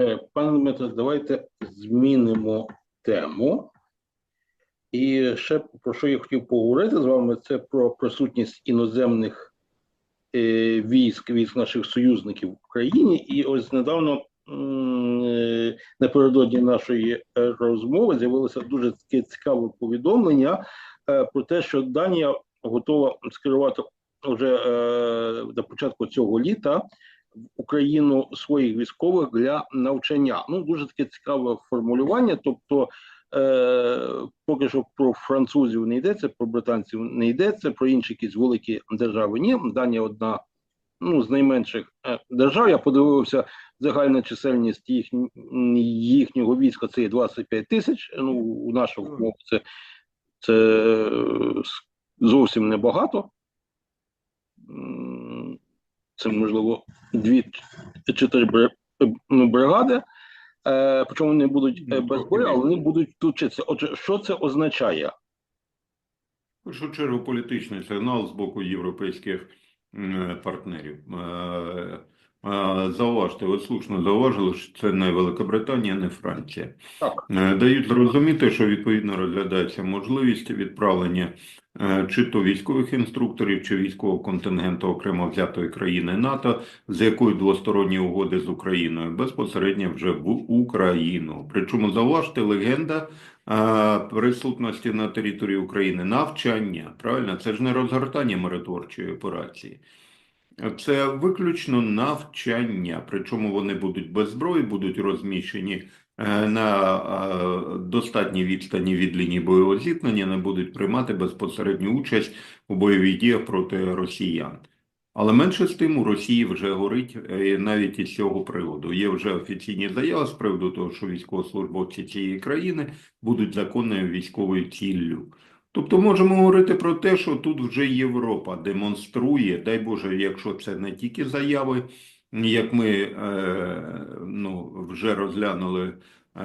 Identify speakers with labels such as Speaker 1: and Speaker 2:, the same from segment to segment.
Speaker 1: Е, Пане Дмитро, давайте змінимо тему. І ще про що я хотів поговорити з вами, це про присутність іноземних е, військ, військ наших союзників в Україні. І ось недавно е, напередодні нашої розмови з'явилося дуже таке цікаве повідомлення про те, що Данія готова скерувати вже до початку цього літа в Україну своїх військових для навчання. Ну дуже таке цікаве формулювання. Тобто, е, поки що про французів не йдеться, про британців не йдеться, про інші якісь великі держави. Ні, Данія одна ну, з найменших е, держав. Я подивився загальна чисельність їх, їхнього війська. Це є 25 тисяч. Ну у нашого умов це, це е, зовсім небагато. Це можливо дві чи три ну, бригади. Е, причому вони будуть е,
Speaker 2: Ну,
Speaker 1: без бою, але вони будуть вчитися. Отже, що це означає?
Speaker 2: В першу чергу політичний сигнал з боку європейських партнерів. Е, е, Зауважте, ви слушно зауважили, що це не Великобританія, не Франція.
Speaker 1: Так.
Speaker 2: Е, Дають зрозуміти, що відповідно розглядається можливість відправлення е, чи то військових інструкторів, чи військового контингенту окремо взятої країни НАТО, з якою двосторонні угоди з Україною безпосередньо вже в Україну. Причому зауважте легенда присутності на території України, навчання, правильно? Це ж не розгортання миротворчої операції. Це виключно навчання, причому вони будуть без зброї, будуть розміщені е, на е, достатній відстані від лінії бойового зіткнення, не будуть приймати безпосередню участь у бойових діях проти росіян. Але менше з тим у Росії вже горить е, навіть із цього приводу. Є вже офіційні заяви з приводу того, що військовослужбовці цієї країни будуть законною військовою ціллю. Тобто можемо говорити про те, що тут вже Європа демонструє, дай Боже, якщо це не тільки заяви, як ми е, ну, вже розглянули е,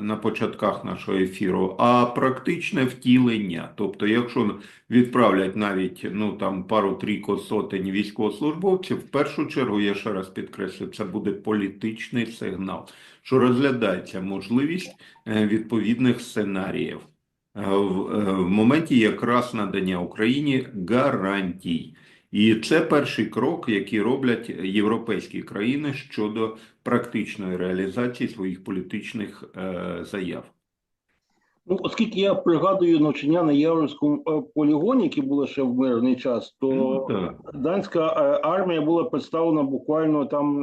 Speaker 2: на початках нашого ефіру, а практичне втілення. Тобто, якщо відправлять навіть ну там пару-трійко сотень військовослужбовців, в першу чергу, я ще раз підкреслю, це буде політичний сигнал, що розглядається можливість е, відповідних сценаріїв. Е, В, е, в моменті якраз надання Україні гарантій. І це перший крок, який роблять європейські країни щодо практичної реалізації своїх політичних е, заяв.
Speaker 1: Ну, оскільки я пригадую навчання на Яворівському е, полігоні, які були ще в мирний час, то
Speaker 2: Ну,
Speaker 1: данська армія була представлена буквально там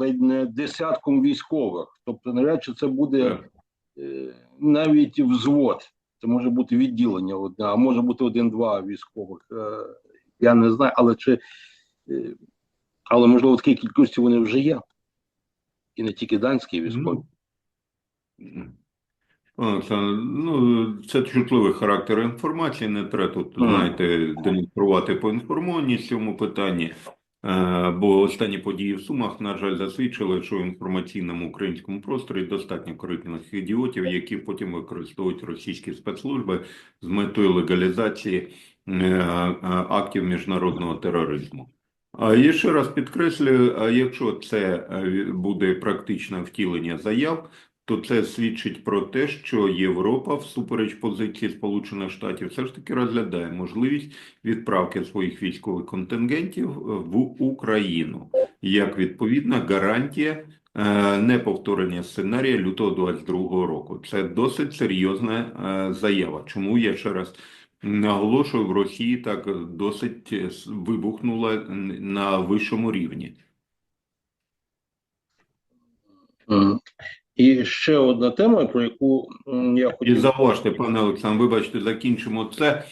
Speaker 1: ледь не десятком військових. Тобто, навряд чи це буде
Speaker 2: Так.
Speaker 1: Е, навіть взвод. Це може бути відділення одне, а може бути один-два військових. Е, Я не знаю, але чи е, але можливо в такій кількості вони вже є. І не тільки данські військові.
Speaker 2: Ну, Олександр, ну, це чутливий характер інформації, не треба тут, знаєте, демонструвати поінформованість в цьому питанні, бо останні події в Сумах, на жаль, засвідчили, що в інформаційному українському просторі достатньо корисних ідіотів, які потім використовують російські спецслужби з метою легалізації е, е, актів міжнародного тероризму. А я ще раз підкреслюю, якщо це е, буде практичне втілення заяв, то це свідчить про те, що Європа, всупереч позиції Сполучених Штатів, все ж таки розглядає можливість відправки своїх військових контингентів в Україну як відповідна гарантія е, неповторення сценарія лютого 22 року. Це досить серйозна е, заява. Чому я ще раз наголошую, в Росії так досить е, вибухнула на вищому рівні.
Speaker 1: І ще одна тема, про яку я
Speaker 2: І
Speaker 1: хотів
Speaker 2: зауважте, пане Олександр, вибачте, закінчимо це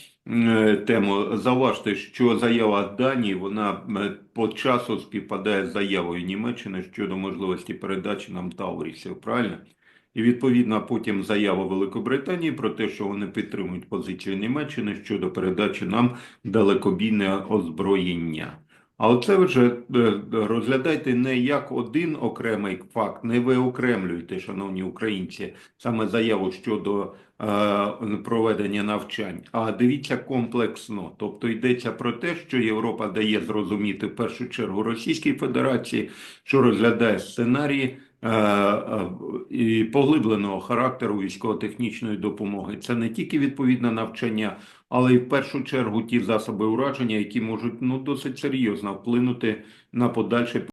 Speaker 2: тему. Зауважте, що заява Данії, вона по часу співпадає з заявою Німеччини щодо можливості передачі нам Таурісів, правильно? І відповідно потім заява Великобританії про те, що вони підтримують позицію Німеччини щодо передачі нам далекобійне озброєння. Але це вже е, розглядайте не як один окремий факт, не виокремлюйте, шановні українці, саме заяву щодо е, проведення навчань, а дивіться комплексно. Тобто йдеться про те, що Європа дає зрозуміти в першу чергу Російській Федерації, що розглядає сценарії і поглибленого характеру військово-технічної допомоги. Це не тільки відповідне навчання, але й в першу чергу ті засоби ураження, які можуть ну досить серйозно вплинути на подальше